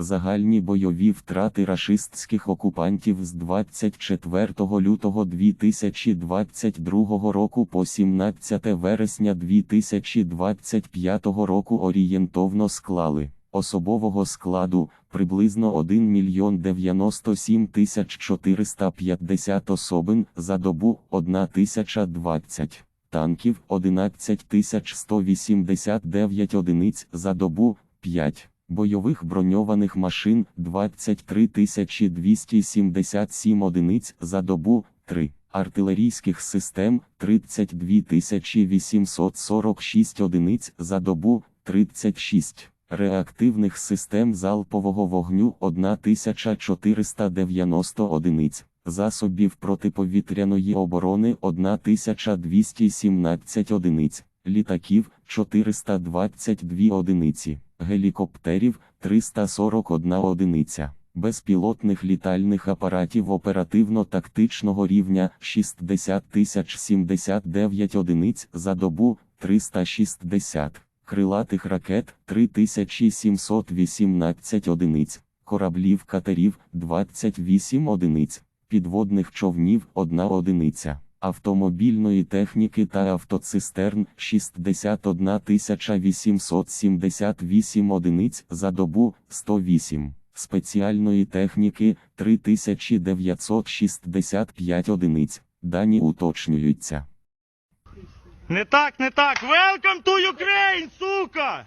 Загальні бойові втрати рашистських окупантів з 24 лютого 2022 року по 17 вересня 2025 року орієнтовно склали особового складу приблизно 1 мільйон 97 тисяч 450 особин за добу 1 тисяча 20 танків 11 тисяч 189 одиниць за добу 5 бойових броньованих машин 23 277 одиниць за добу 3 артилерійських систем 32 846 одиниць за добу 36 реактивних систем залпового вогню 1490 одиниць. Засобів протиповітряної оборони 1217 одиниць, літаків 422 одиниці, гелікоптерів 341 одиниця, безпілотних літальних апаратів оперативно-тактичного рівня 60 079 одиниць за добу 360, крилатих ракет 3718 одиниць, кораблів катерів 28 одиниць підводних човнів 1 одиниця, автомобільної техніки та автоцистерн 61 878 одиниць за добу 108, спеціальної техніки 3965 одиниць, дані уточнюються. Не так, не так. Welcome to Ukraine, сука!